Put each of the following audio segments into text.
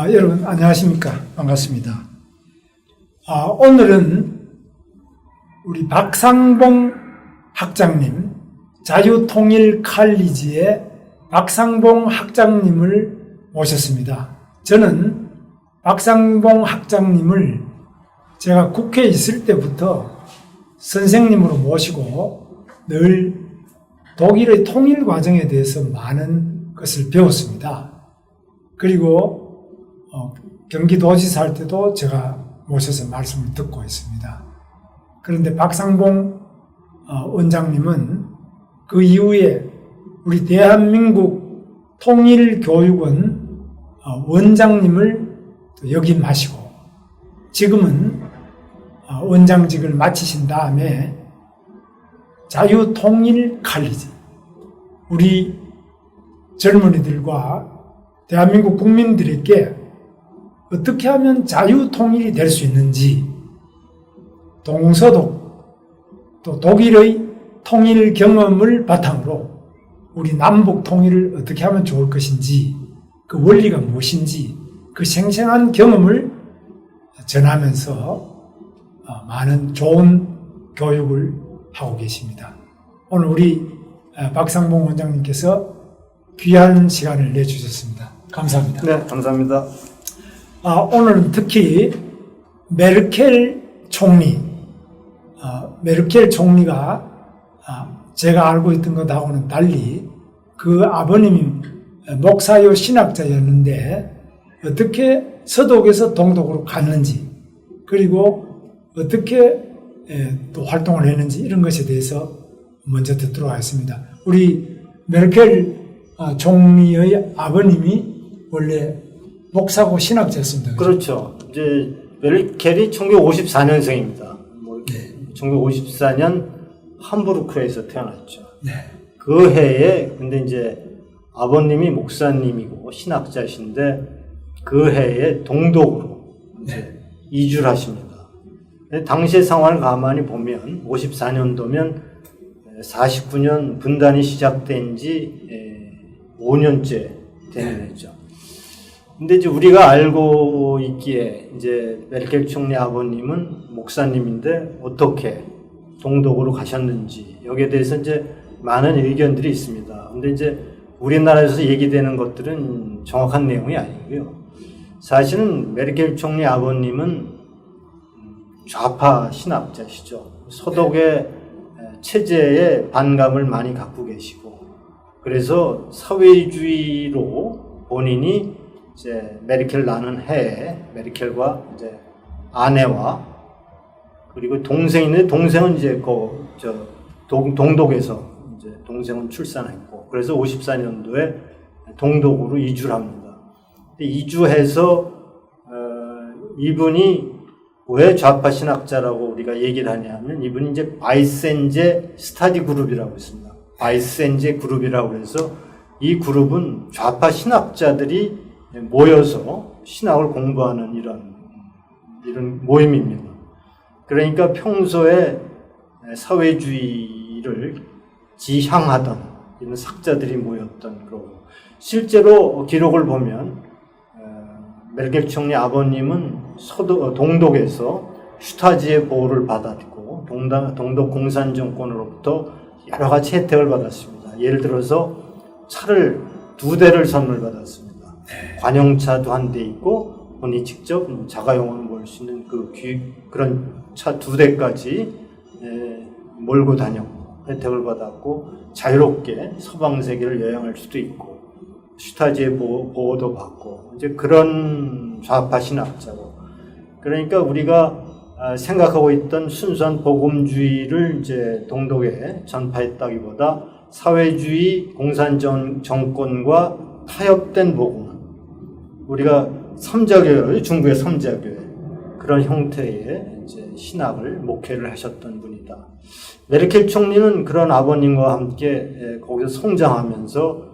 아, 여러분 안녕하십니까 반갑습니다. 아, 오늘은 우리 박상봉 학장님 자유통일 칼리지의 박상봉 학장님을 모셨습니다. 저는 박상봉 학장님을 제가 국회에 있을 때부터 선생님으로 모시고 늘 독일의 통일 과정에 대해서 많은 것을 배웠습니다. 그리고 어, 경기도지사 할 때도 제가 모셔서 말씀을 듣고 있습니다. 그런데 박상봉 어, 원장님은 그 이후에 우리 대한민국 통일교육원 어, 원장님을 또 역임하시고 지금은 어, 원장직을 마치신 다음에 자유통일 칼리지 우리 젊은이들과 대한민국 국민들에게 어떻게 하면 자유통일이 될 수 있는지 동서독 또 독일의 통일 경험을 바탕으로 우리 남북 통일을 어떻게 하면 좋을 것인지 그 원리가 무엇인지 그 생생한 경험을 전하면서 어, 많은 좋은 교육을 하고 계십니다. 오늘 우리 어, 박상봉 원장님께서 귀한 시간을 내주셨습니다. 감사합니다. 네, 감사합니다. 아, 오늘은 특히 메르켈 총리, 아, 메르켈 총리가 아, 제가 알고 있던 것하고는 달리 그 아버님이 목사요 신학자였는데 어떻게 서독에서 동독으로 갔는지 그리고 어떻게 에, 또 활동을 했는지 이런 것에 대해서 먼저 듣도록 하겠습니다. 우리 메르켈 아, 총리의 아버님이 원래 목사고 신학자였습니다. 그렇죠. 이제 메르켈이 1954년생입니다. 뭐 네. 1954년 함부르크에서 태어났죠. 네. 그 해에 근데 이제 아버님이 목사님이고 신학자신데 그 해에 동독으로 이제 이주를 하십니다. 당시의 상황을 가만히 보면 54년도면 49년 분단이 시작된 지 5년째 되는 해죠. 근데 이제 우리가 알고 있기에 이제 메르켈 총리 아버님은 목사님인데 어떻게 동독으로 가셨는지 여기에 대해서 이제 많은 의견들이 있습니다. 근데 이제 우리나라에서 얘기되는 것들은 정확한 내용이 아니고요. 사실은 메르켈 총리 아버님은 좌파 신학자시죠. 서독의 체제에 반감을 많이 갖고 계시고 그래서 사회주의로 본인이 이제 메르켈 나는 해에 메르켈과 이제 아내와 그리고 동생이 있는데 동생은 이제 그저 동독에서 이제 동생은 출산했고 그래서 54년도에 동독으로 이주를 합니다. 이주해서 어, 이분이 왜 좌파 신학자라고 우리가 얘기를 하냐면 이분이 이제 바이센제 스타디 그룹이라고 있습니다. 바이센제 그룹이라고 해서 이 그룹은 좌파 신학자들이 모여서 신학을 공부하는 이런 이런 모임입니다. 그러니까 평소에 사회주의를 지향하던 이런 학자들이 모였던 그러고 실제로 기록을 보면 어, 메르켈 총리 아버님은 서도, 어, 동독에서 슈타지의 보호를 받았고 동당, 동독 공산 정권으로부터 여러 가지 혜택을 받았습니다. 예를 들어서 차를 두 대를 선물 받았습니다. 관용차도 한 대 있고 본인이 직접 자가용으로 몰 수 있는 그 귀, 그런 차 두 대까지 에, 몰고 다녔고 혜택을 받았고 자유롭게 서방 세계를 여행할 수도 있고 슈타지의 보호, 보호도 받고 이제 그런 좌파 신학자고 그러니까 우리가 아, 생각하고 있던 순수한 복음주의를 이제 동독에 전파했다기보다 사회주의 공산 정, 정권과 타협된 복음 우리가 삼자교회 중국의 삼자교회 그런 형태의 이제 신학을 목회를 하셨던 분이다. 메르켈 총리는 그런 아버님과 함께 에, 거기서 성장하면서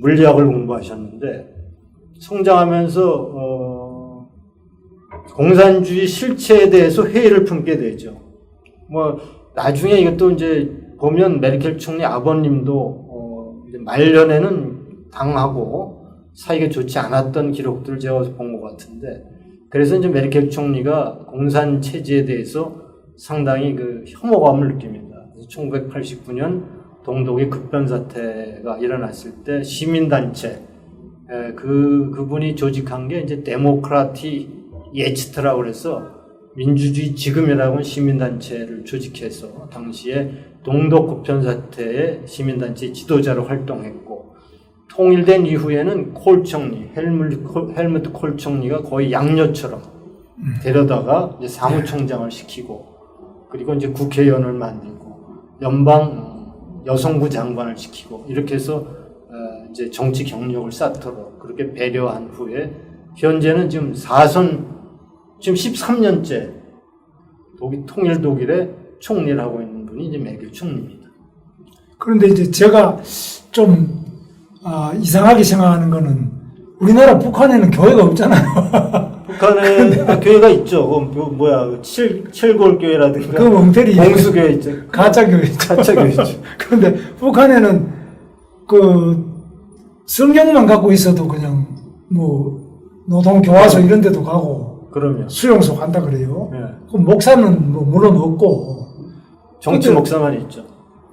물리학을 공부하셨는데 성장하면서 어, 공산주의 실체에 대해서 회의를 품게 되죠. 뭐 나중에 이것도 이제 보면 메르켈 총리 아버님도 어, 말년에는 당하고 사이가 좋지 않았던 기록들을 제가 본 것 같은데 그래서 이제 메르켈 총리가 공산 체제에 대해서 상당히 그 혐오감을 느낍니다. 1989년 동독의 급변 사태가 일어났을 때 시민단체 에, 그 그분이 조직한 게 이제 데모크라티 예치트라고 그래서 민주주의 지금이라고 하는 시민단체를 조직해서 당시에 동독 급변 사태의 시민단체 지도자로 활동했고 통일된 이후에는 콜 총리 헬무트 콜, 헬무트 콜 총리가 거의 양녀처럼 데려다가 이제 사무총장을 시키고 그리고 이제 국회의원을 만들고 연방 여성부 장관을 시키고 이렇게 해서 어, 이제 정치 경력을 쌓도록 그렇게 배려한 후에 현재는 지금 4선 지금 13년째 독일 통일 독일의 총리를 하고 있는 분이 이제 메르켈 총리입니다. 그런데 이제 제가 좀 아, 이상하게 생각하는 거는 우리나라 북한에는 교회가 없잖아요. 북한에 아, 교회가 있죠. 그 뭐, 뭐야 칠 칠골 교회라든가 그 멍테리 봉수 교회 있죠. 가짜 교회죠. 가짜 교회죠. 그런데 북한에는 그 성경만 갖고 있어도 그냥 뭐 노동 교화소 이런 데도 가고 그럼요. 수용소 간다 그래요. 예. 그 목사는 뭐 물론 없고 정치 근데- 목사만 있죠.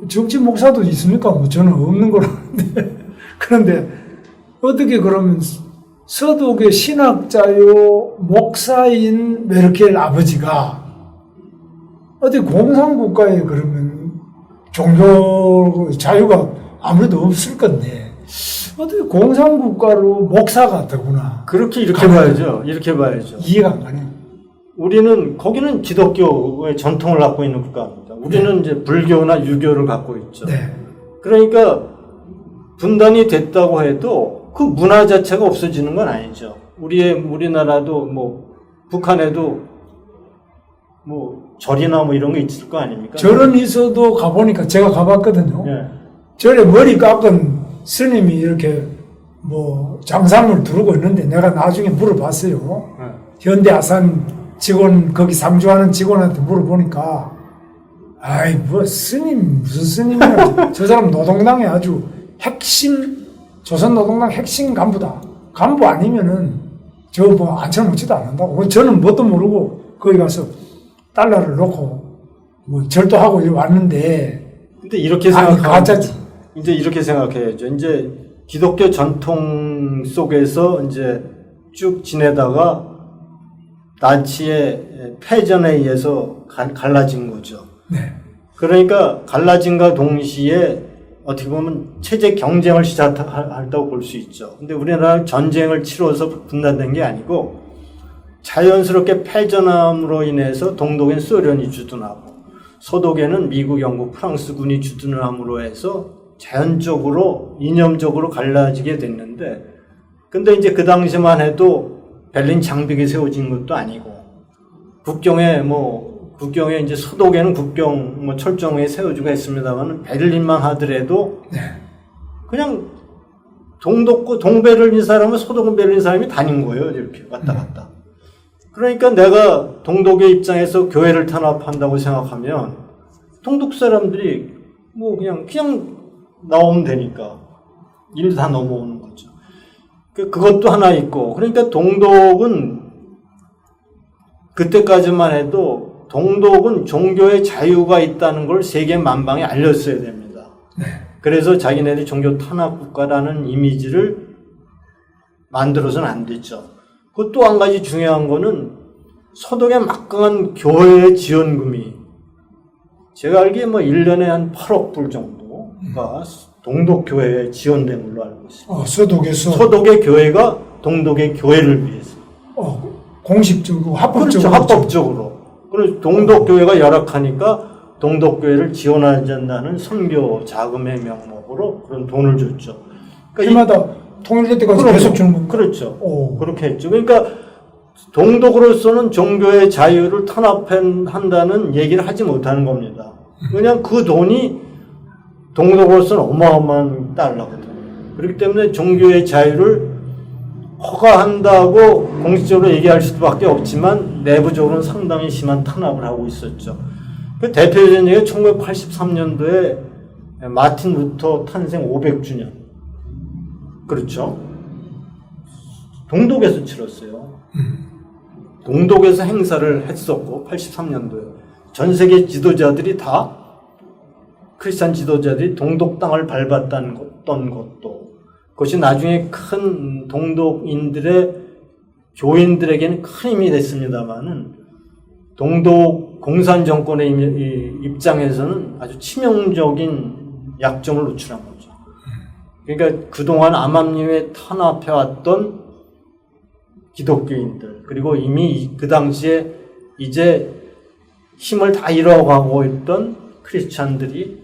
정치 목사도 있습니까? 뭐 저는 없는 거로 아는데 그런데 어떻게 그러면 서독의 신학자요 목사인 메르켈 아버지가 어디 공산국가에 그러면 종교 자유가 아무래도 없을 건데 어떻게 공산국가로 목사가 되구나 그렇게 이렇게. 봐야죠. 이렇게 봐야죠. 이해가 안 가네요. 우리는 거기는 기독교의 전통을 갖고 있는 국가입니다. 우리는 이제 불교나 유교를 갖고 있죠. 네. 그러니까 분단이 됐다고 해도 그 문화 자체가 없어지는 건 아니죠. 우리의 우리나라도 뭐 북한에도 뭐 절이나 뭐 이런 게 있을 거 아닙니까? 절은 있어도 가보니까 제가 가봤거든요. 예. 절에 머리 깎은 스님이 이렇게 뭐 장상을 두르고 있는데 내가 나중에 물어봤어요. 예. 현대 아산 직원 거기 상주하는 직원한테 물어보니까 아이 뭐 스님 무슨 스님이야 저 사람 노동당의 아주 핵심 조선노동당 핵심 간부다 간부 아니면은 저 뭐 앉혀놓지도 않는다고 저는 뭣도 모르고 거기 가서 달러를 놓고 뭐 절도하고 왔는데 근데 이렇게 가짜지 이제 이렇게 생각해야죠. 이제 기독교 전통 속에서 이제 쭉 지내다가 나치의 패전에 의해서 갈- 갈라진 거죠. 네. 그러니까 갈라진과 동시에 어떻게 보면 체제 경쟁을 시작한다고 볼 수 있죠. 근데 우리나라는 전쟁을 치러서 분단된 게 아니고 자연스럽게 패전함으로 인해서 동독엔 소련이 주둔하고 서독에는 미국, 영국, 프랑스군이 주둔을 함으로 해서 자연적으로 이념적으로 갈라지게 됐는데 근데 이제 그 당시만 해도 베를린 장벽이 세워진 것도 아니고 국경에 뭐 국경에 이제 서독에는 국경 뭐 철정에 세워주고 했습니다만 베를린만 하더라도 네. 그냥 동독고 동베를린 사람은 서독은 베를린 사람이 다닌 거예요 이렇게 왔다 갔다. 그러니까 내가 동독의 입장에서 교회를 탄압한다고 생각하면 동독 사람들이 뭐 그냥 그냥 나오면 되니까 일다 넘어오는 거죠. 그 그것도 하나 있고 그러니까 동독은 그때까지만 해도 동독은 종교의 자유가 있다는 걸 세계 만방에 알렸어야 됩니다. 그래서 자기네들이 종교 탄압 국가라는 이미지를 만들어서는 안 됐죠. 그 또 한 가지 중요한 거는 서독의 막강한 교회 지원금이 제가 알기에 뭐 1년에 한 8억 불 정도가 동독교회에 지원된 걸로 알고 있습니다. 어, 서독에서 서독의 교회가 동독의 교회를 위해서. 어, 공식적으로 그렇죠. 합법적으로 합법적으로. 그래서 동독교회가 열악하니까 동독교회를 지원하지 않는 선교 자금의 명목으로 그런 돈을 줬죠. 그러니까 해마다 통일될 때까지 그럼요. 계속 주는 겁니다. 그렇죠. 오. 그렇게 했죠. 그러니까 동독으로서는 종교의 자유를 탄압한다는 얘기를 하지 못하는 겁니다. 그냥 그 돈이 동독으로서는 어마어마한 달러거든요. 그렇기 때문에 종교의 자유를 허가한다고 공식적으로 얘기할 수밖에 없지만 내부적으로는 상당히 심한 탄압을 하고 있었죠. 그 대표적인 얘기가 1983년도에 마틴 루터 탄생 500주년. 그렇죠. 동독에서 치렀어요. 동독에서 행사를 했었고 83년도에 전 세계 지도자들이 다 크리스찬 지도자들이 동독 땅을 어떤 것도 그것이 나중에 큰 동독인들의 교인들에게는 큰 힘이 됐습니다만은 동독 공산 정권의 입장에서는 아주 치명적인 약점을 노출한 거죠. 그러니까 그동안 암암리에 탄압해왔던 기독교인들 그리고 이미 이- 그 당시에 이제 힘을 다 잃어가고 있던 크리스찬들이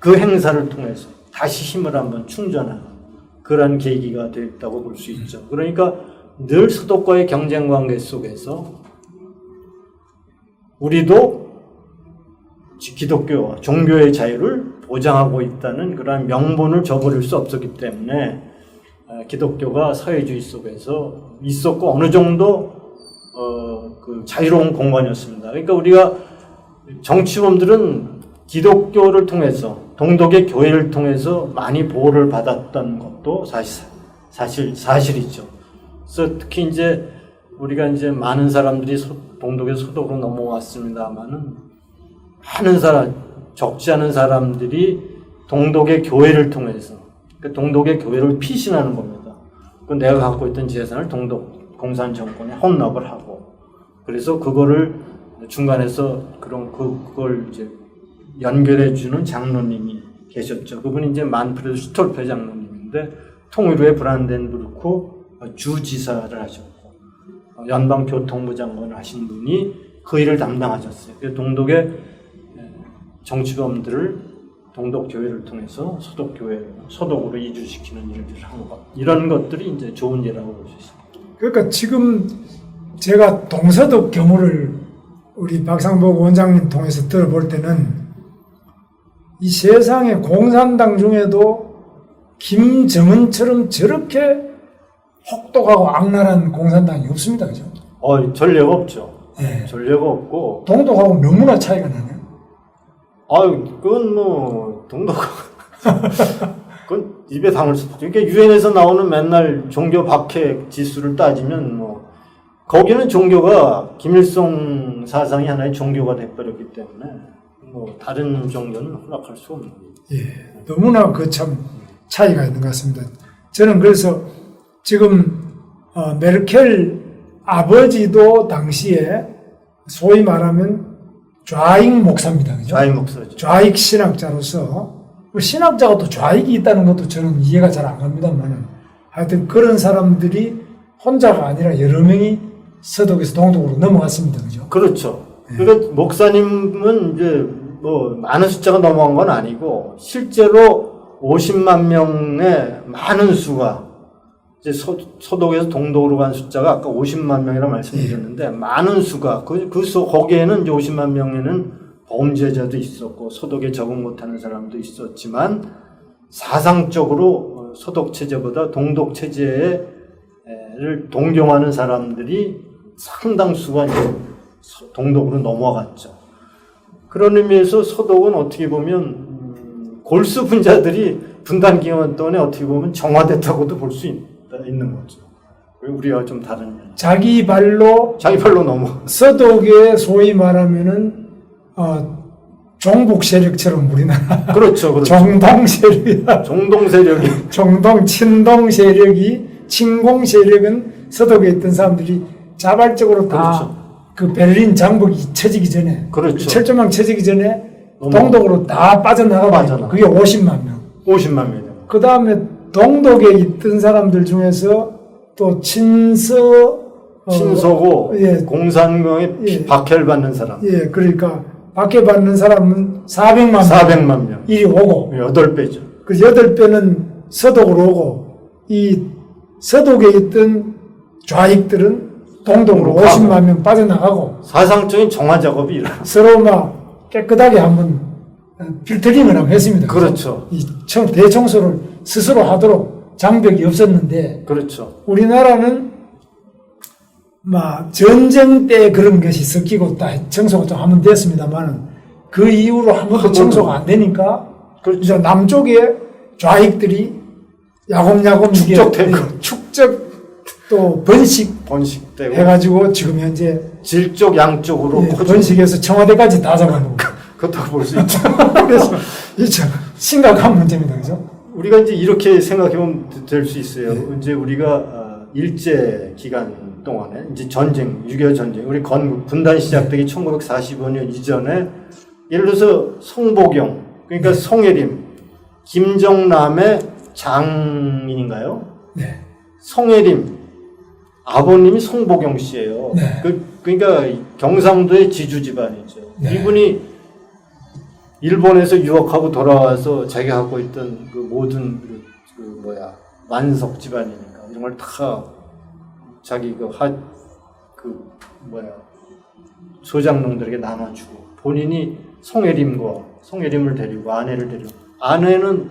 그 행사를 통해서 다시 힘을 한번 충전하는 그런 계기가 됐다고 볼 수 있죠. 그러니까 늘 서독과의 경쟁 관계 속에서 우리도 기독교 종교의 자유를 보장하고 있다는 그런 명분을 저버릴 수 없었기 때문에 어, 기독교가 사회주의 속에서 있었고 어느 정도 어, 그 자유로운 공간이었습니다. 그러니까 우리가 정치범들은 기독교를 통해서 동독의 교회를 통해서 많이 보호를 받았던 것도 사실 사실 사실이죠. 그래서 특히 이제 우리가 이제 많은 사람들이 소- 동독의 소독으로 넘어왔습니다만은 많은 사람 적지 않은 사람들이 동독의 교회를 통해서 그 동독의 교회를 피신하는 겁니다. 그 내가 갖고 있던 재산을 동독 공산 정권에 헌납을 하고 그래서 그거를 중간에서 그런 그 그걸 이제 연결해 주는 장로님이 계셨죠. 그분이 이제 만프레드 슈톨페 장로님인데 통일부의 브란덴부르크 주지사를 하셨고 어, 연방교통부 장관을 하신 분이 그 일을 담당하셨어요. 동독의 에, 정치범들을 동독 교회를 통해서 소독 교회 소독으로 이주시키는 일들을 한 것. 이런 것들이 이제 좋은 예라고 볼 수 있습니다. 그러니까 지금 제가 동서독 경우를 우리 박상복 원장님 통해서 들어볼 때는 이 세상에 공산당 중에도 김정은처럼 저렇게 혹독하고 악랄한 공산당이 없습니다. 그죠? 어, 전례가 없죠. 예. 전례가 없고, 동독하고 너무나 차이가 나네요. 아유, 그건 뭐, 동독. 그건 입에 담을 수 없죠. 그러니까 유엔에서 나오는 맨날 종교 박해 지수를 따지면 뭐, 거기는 종교가 김일성 사상이 하나의 종교가 돼버렸기 때문에, 뭐, 다른 종교는 허락할 수 없는. 예, 너무나 그 참 차이가 있는 것 같습니다. 저는 그래서 지금 어, 메르켈 아버지도 당시에 소위 말하면 좌익 목사입니다. 그죠? 좌익 목사죠. 좌익 신학자로서 그 신학자가 또 좌익이 있다는 것도 저는 이해가 잘 안 갑니다만 하여튼 그런 사람들이 혼자가 아니라 여러 명이 서독에서 동독으로 넘어갔습니다. 그죠? 그렇죠. 그러니까 목사님은 이제 뭐 많은 숫자가 넘어간 건 아니고 실제로 50만 명의 많은 수가 이제 소, 소독에서 동독으로 간 숫자가 아까 50만 명이라고 말씀드렸는데 많은 수가 그, 그 수, 거기에는 이제 50만 명에는 범죄자도 있었고 소독에 적응 못하는 사람도 있었지만 사상적으로 어, 소독 체제보다 동독 체제를 동경하는 사람들이 상당수가 이제 소- 동독으로 넘어갔죠. 그런 의미에서 소독은 어떻게 보면 음, 골수 분자들이 분단 기간 동안에 어떻게 보면 정화됐다고도 볼 수 있는 거죠. 우리와 좀 다른 면. 자기 발로 자기 발로 넘어. 서독의 소위 말하면은 어, 종북 세력처럼 우리나라 그렇죠, 그렇죠. 정동 세력이야. 종동 세력이 정동 친동 세력이 친공 세력은 서독에 있던 사람들이 자발적으로 다 그 베를린 장벽이 쳐지기 전에 그렇죠. 그 철조망 쳐지기 전에 동독으로 다 빠져나가 빠져나가. 그게 50만 명. 50만 명. 그 다음에 동독에 있던 사람들 중에서 또 친서 어, 친서고 예. 공산당에 예. 박해를 받는 사람 예, 그러니까 밖에 받는 사람은 400만 명 400만 명. 이리 오고 여덟 배죠. 그 여덟 배는 서독으로 오고 이 서독에 있던 좌익들은 동독으로 가고. 50만 명 빠져나가고 사상적인 정화 작업이 일어나. 서로 막 깨끗하게 한번 어, 필터링을 한번 했습니다. 그렇죠. 이 청, 대청소를 스스로 하도록 장벽이 없었는데 그렇죠. 우리나라는 막 전쟁 때 그런 것이 섞이고 다 청소가 좀 하면 됐습니다만은 그 이후로 한 번도 한 번도. 청소가 안 되니까 그렇죠. 남쪽에 좌익들이 야곱야곱 축적되고. 예, 축적 또 번식 번식되고 해가지고 지금 현재 질적 양쪽으로 예, 커지고 번식에서 청와대까지 다 잡아놓고 그렇다고 볼 수 있죠. 그래서 이참 심각한 문제입니다. 그죠? 우리가 이제 이렇게 생각하면 될 수 있어요. 네. 이제 우리가 어, 일제 기간 동안에 이제 전쟁, 6.25 전쟁, 우리 건국 분단 시작되기 1945년 이전에 예를 들어서 송보경, 그러니까 송혜림, 김정남의 장인인가요? 네. 송혜림 아버님이 송보경 씨예요. 네. 그, 그러니까 경상도의 지주 집안이죠. 네. 이분이 일본에서 유학하고 돌아와서 자기가 갖고 있던 그 모든 그, 그 뭐야 만석 집안이니까 이런 걸 다 자기 그하그 뭐야 소장농들에게 나눠주고 본인이 송혜림과 송혜림을 데리고 아내를 데리고 아내는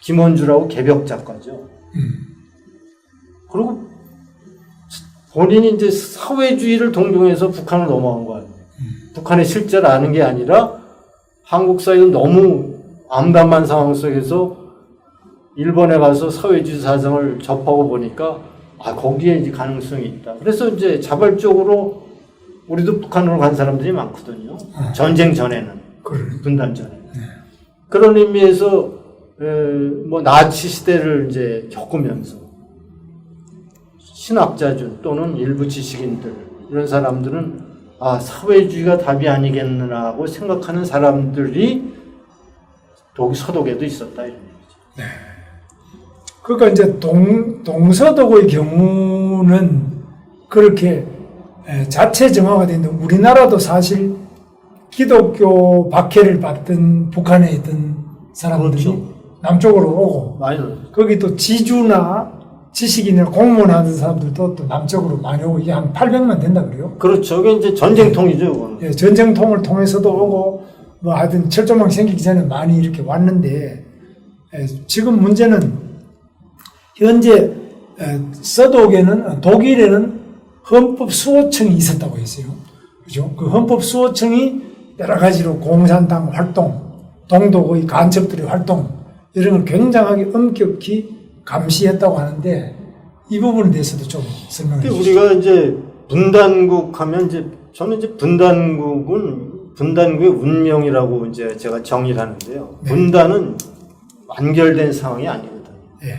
김원주라고 개벽 작가죠. 음. 그리고 본인이 이제 사회주의를 동경해서 북한을 넘어간 거 아니에요. 북한의 실제를 아는 게 아니라 한국 사회는 너무 암담한 상황 속에서 일본에 가서 사회주의 사정을 접하고 보니까 아 거기에 이제 가능성이 있다. 그래서 이제 자발적으로 우리도 북한으로 간 사람들이 많거든요. 아. 전쟁 전에는 그래. 분단 전에. 그런 의미에서 에, 뭐 나치 시대를 이제 겪으면서 신학자들 또는 일부 지식인들 이런 사람들은 아 사회주의가 답이 아니겠느냐고 생각하는 사람들이 독 서독에도 있었다 이런 얘기죠. 그러니까 이제 동, 동서독의 경우는 그렇게 에, 자체 정화가 되는데 우리나라도 사실 기독교 박해를 받던 북한에 있던 사람들이 그렇죠. 남쪽으로 오고 들었죠. 거기 또 지주나 지식인이나 공무원 하는 사람들도 또 남쪽으로 많이 오고 이게 한 800만 된다 그래요. 그렇죠. 이게 이제 전쟁통이죠. 그거는. 예, 전쟁통을 통해서도 오고 뭐 하여튼 철조망 생기기 전에 많이 이렇게 왔는데 예, 지금 문제는 현재 에, 서독에는 독일에는 헌법 수호청이 있었다고 했어요. 그죠? 그 헌법 수호청이 여러 가지로 공산당 활동, 동독의 간첩들의 활동 이런 걸 굉장하게 엄격히 감시했다고 하는데 이 부분에 대해서도 좀 설명해 근데 주시죠. 우리가 이제 분단국 하면 이제 저는 이제 분단국은 분단국의 운명이라고 이제 제가 정의를 하는데요. 네. 분단은 완결된 상황이 아니거든요. 예.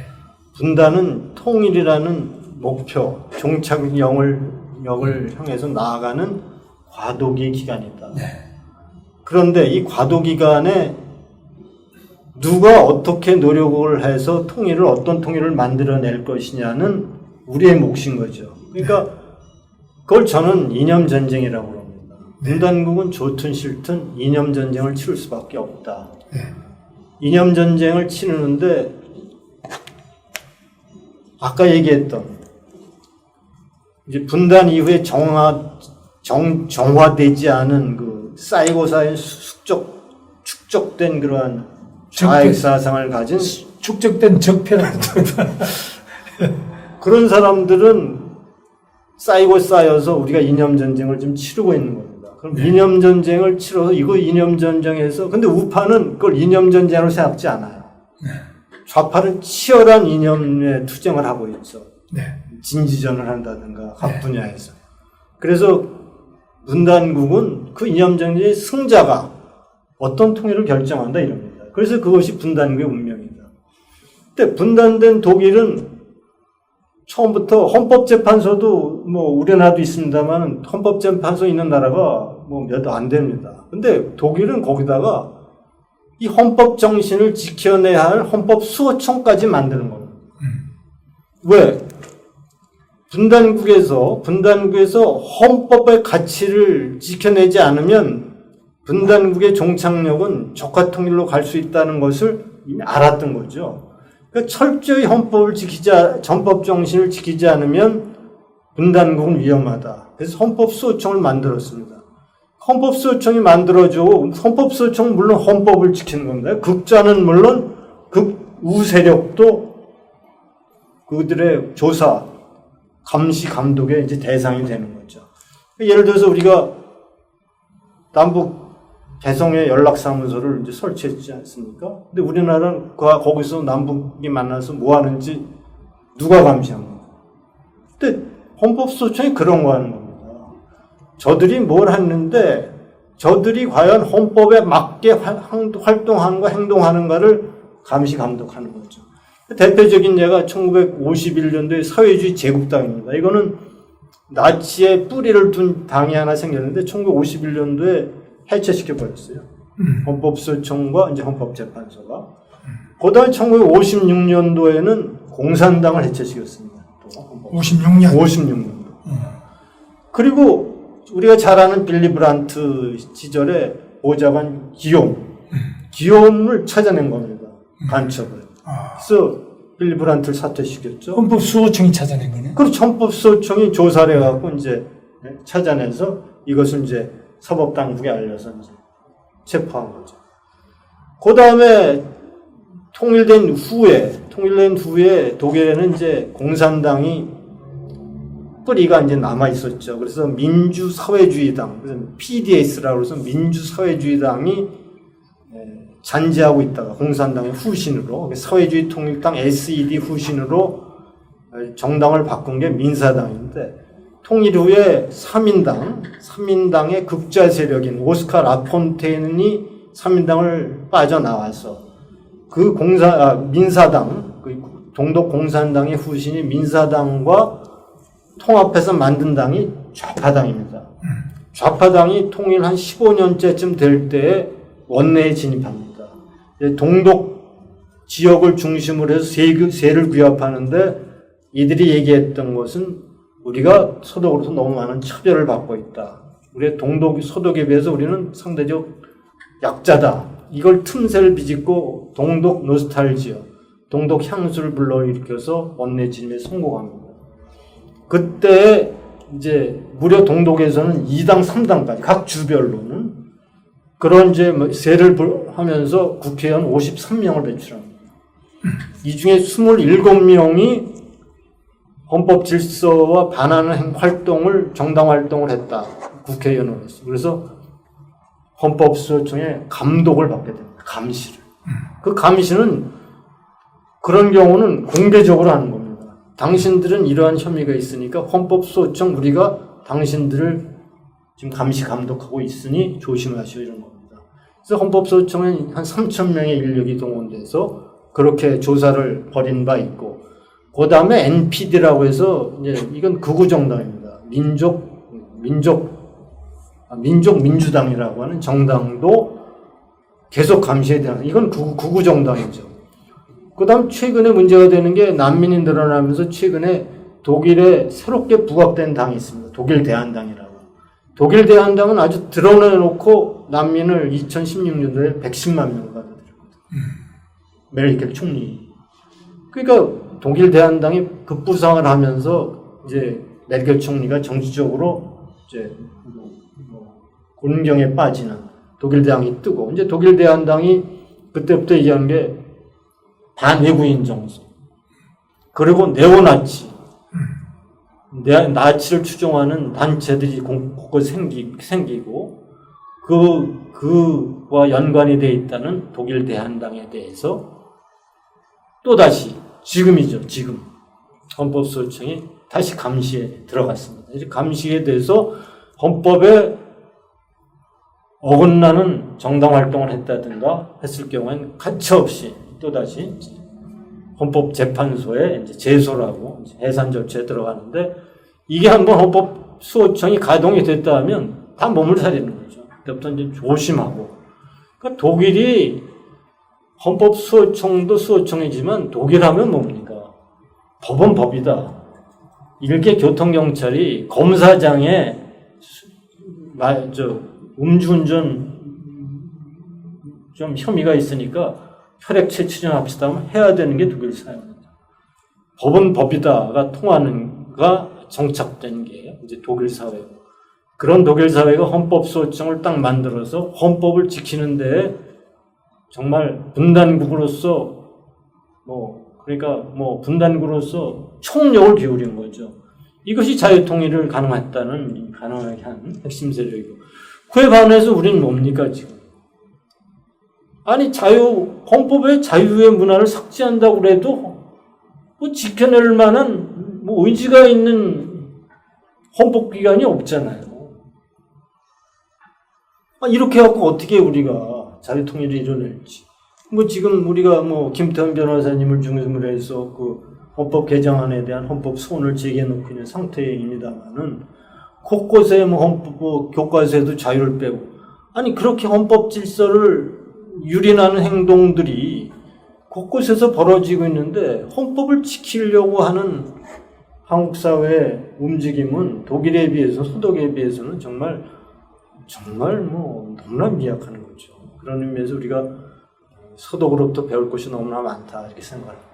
분단은 통일이라는 목표, 종착역을 역을 향해서 나아가는 과도기 기간이다. 네. 그런데 이 과도 기간에 누가 어떻게 노력을 해서 통일을 어떤 통일을 만들어낼 것이냐는 우리의 몫인 거죠. 그러니까 그걸 저는 이념 전쟁이라고 합니다. 분단국은 좋든 싫든 이념 전쟁을 치를 수밖에 없다. 네. 이념 전쟁을 치르는데 아까 얘기했던 이제 분단 이후에 정화 정 정화되지 않은 그 쌓이고 쌓인 숙적 축적된 그러한 좌익 사상을 가진 축적된 적폐라고 그런 사람들은 쌓이고 쌓여서 우리가 이념 전쟁을 지금 치르고 있는 겁니다. 그럼 이념 전쟁을 치러서 이거 이념 전쟁에서 근데 우파는 그걸 이념 전쟁으로 생각지 않아요. 좌파는 치열한 이념에 투쟁을 하고 있죠. 네. 진지전을 한다든가 각 분야에서. 그래서 분단국은 그 이념 전쟁의 승자가 어떤 통일을 결정한다 이럽니다. 그래서 그것이 분단국의 운명이다. 근데 분단된 독일은 처음부터 헌법재판소도 뭐 우리나라도 있습니다만 헌법재판소 있는 나라가 뭐 몇 안 됩니다. 근데 독일은 거기다가 이 헌법 정신을 지켜내야 할 헌법 수호청까지 만드는 겁니다. 왜? 분단국에서 분단국에서 헌법의 가치를 지켜내지 않으면 분단국의 종착역은 적화 통일로 갈 수 있다는 것을 이미 알았던 거죠. 그러니까 철저히 헌법을 지키지 않- 헌법 정신을 지키지 않으면 분단국은 위험하다. 그래서 헌법 수호청을 만들었습니다. 헌법 수호청이 만들어져 헌법 수호청은 물론 헌법을 지키는 겁니다. 극자는 물론 극우 세력도 그들의 조사, 감시, 감독의 이제 대상이 되는 거죠. 예를 들어서 우리가 남북 개성의 연락사무소를 이제 설치했지 않습니까? 근데 우리나라는 그 거기서 남북이 만나서 뭐 하는지 누가 감시합니까? 근데 헌법소총이 그런 거 하는 겁니다. 저들이 뭘 했는데 저들이 과연 헌법에 맞게 활- 활동하는가 행동하는가를 감시 감독하는 거죠. 대표적인 예가 1951년도에 사회주의 제국당입니다. 이거는 나치의 뿌리를 둔 당이 하나 생겼는데 1951년도에 해체시켜 버렸어요. 헌법소총과 이제 헌법재판소가. 그다음에 1956년도에는 공산당을 해체시켰습니다. 또 헌법. 56년. 56년도. 그리고 우리가 잘 아는 빌리 브란트 시절에 보좌관 기욤, 기욤을 찾아낸 겁니다. 간첩을. 아, 그래서 빌리 브란트를 사퇴시켰죠. 헌법 수호청이 찾아낸 거네. 그리고 헌법소총이 조사를 해갖고 이제 네, 찾아내서 이것을 이제 사법 당국에 알려서 이제 체포한 거죠. 그 다음에 통일된 후에 통일된 후에 독일에는 이제 공산당이 뿌리가 이제 남아 있었죠. 그래서 민주사회주의당, PDS라고 해서 민주사회주의당이 에, 잔재하고 있다가 공산당의 후신으로 사회주의 통일당 SED 후신으로 정당을 바꾼 게 민사당인데 통일 후에 3인당, 3인당의 극좌 세력인 오스카 라폰테인이 3인당을 빠져나와서 그 공사 아, 민사당, 그 동독 공산당의 후신이 민사당과 통합해서 만든 당이 좌파당입니다. 좌파당이 통일 한 15년째쯤 될 때에 원내에 진입합니다. 동독 지역을 중심으로 해서 세, 세를 규합하는데 이들이 얘기했던 것은 우리가 소독으로서 너무 많은 차별을 받고 있다. 우리의 동독, 소독에 비해서 우리는 상대적 약자다. 이걸 틈새를 비집고 동독 노스탈지어, 동독 향수를 불러일으켜서 원내 진입에 성공합니다. 그때 이제 무려 동독에서는 2당, 3당까지 각 주별로는 그런 이제 뭐 세를 불- 하면서 국회의원 53명을 배출합니다. 이 중에 27명이 헌법 질서와 반하는 행- 활동을 정당 활동을 했다. 국회의원으로서. 그래서 헌법소총의 감독을 받게 됩니다. 감시를. 그 감시는 그런 경우는 공개적으로 하는 겁니다. 당신들은 이러한 혐의가 있으니까 헌법소총 우리가 당신들을 지금 감시 감독하고 있으니 조심하시오 이런 겁니다. 그래서 헌법소총에 한 3천 명의 인력이 동원돼서 그렇게 조사를 벌인 바 있고 그 다음에 NPD라고 해서 이제 이건 극우 정당입니다. 민족 민족 아, 민족 민주당이라고 하는 정당도 계속 감시에 대한 이건 극우, 극우 정당이죠. 그다음 최근에 문제가 되는 게 난민이 늘어나면서 최근에 독일에 새롭게 부각된 당이 있습니다. 독일 대한당이라고. 독일 대한당은 아주 드러내놓고 난민을 2016년도에 110만 명을 받아들였거든요. 메르켈 총리. 그러니까 독일 대한당이 급부상을 하면서 이제 메르켈 총리가 정치적으로 이제 뭐, 뭐 곤경에 빠지는 독일 대항이 뜨고 이제 독일 대한당이 그때부터 얘기한 게 반외구인 정서 그리고 네오나치 네, 나치를 추종하는 단체들이 공- 곳곳 생기, 생기고 그 그와 연관이 돼 있다는 독일 대한당에 대해서 또 다시 지금이죠 지금 헌법소총이 다시 감시에 들어갔습니다. 이 감시에 대해서 헌법에 어긋나는 정당 활동을 했다든가 했을 경우에는 가차없이 또다시 헌법재판소에 이제 제소라고 이제 해산 절차에 들어가는데 이게 한번 헌법 수호청이 가동이 됐다 하면 다 몸을 사리는 거죠. 그때부터 이제 조심하고. 그러니까 독일이 헌법 수호청도 수호청이지만 독일하면 뭡니까? 법은 법이다. 일개 교통경찰이 검사장에 음주운전 좀 혐의가 있으니까 혈액체 추정합시다 하면 해야 되는 게 독일 사회입니다. 법은 법이다가 통하는가 정착된 게 이제 독일 사회고 그런 독일 사회가 헌법 소청을 딱 만들어서 헌법을 지키는 데 정말 분단국으로서 뭐 그러니까 뭐 분단국으로서 총력을 기울인 거죠. 이것이 자유통일을 가능했다는 가능하게 한 핵심 세력이고 그에 반해서 우리는 뭡니까 지금? 아니 자유 헌법의 자유의 문화를 삭제한다고 그래도 뭐 지켜낼 만한 뭐 의지가 있는 헌법 기관이 없잖아요. 아, 이렇게 해갖고 어떻게 우리가 자유 통일을 이뤄낼지. 뭐 지금 우리가 뭐 김태현 변호사님을 중심으로 해서 그 헌법 개정안에 대한 헌법 소원을 제기해 놓고 있는 상태입니다만은 곳곳에 뭐 헌법 뭐 교과서에도 자유를 빼고 아니 그렇게 헌법 질서를 유린하는 행동들이 곳곳에서 벌어지고 있는데 헌법을 지키려고 하는 한국 사회의 움직임은 독일에 비해서 소독에 비해서는 정말 정말 뭐 너무나 미약한 거죠. 그런 의미에서 우리가 서독으로부터 배울 것이 너무나 많다 이렇게 생각합니다.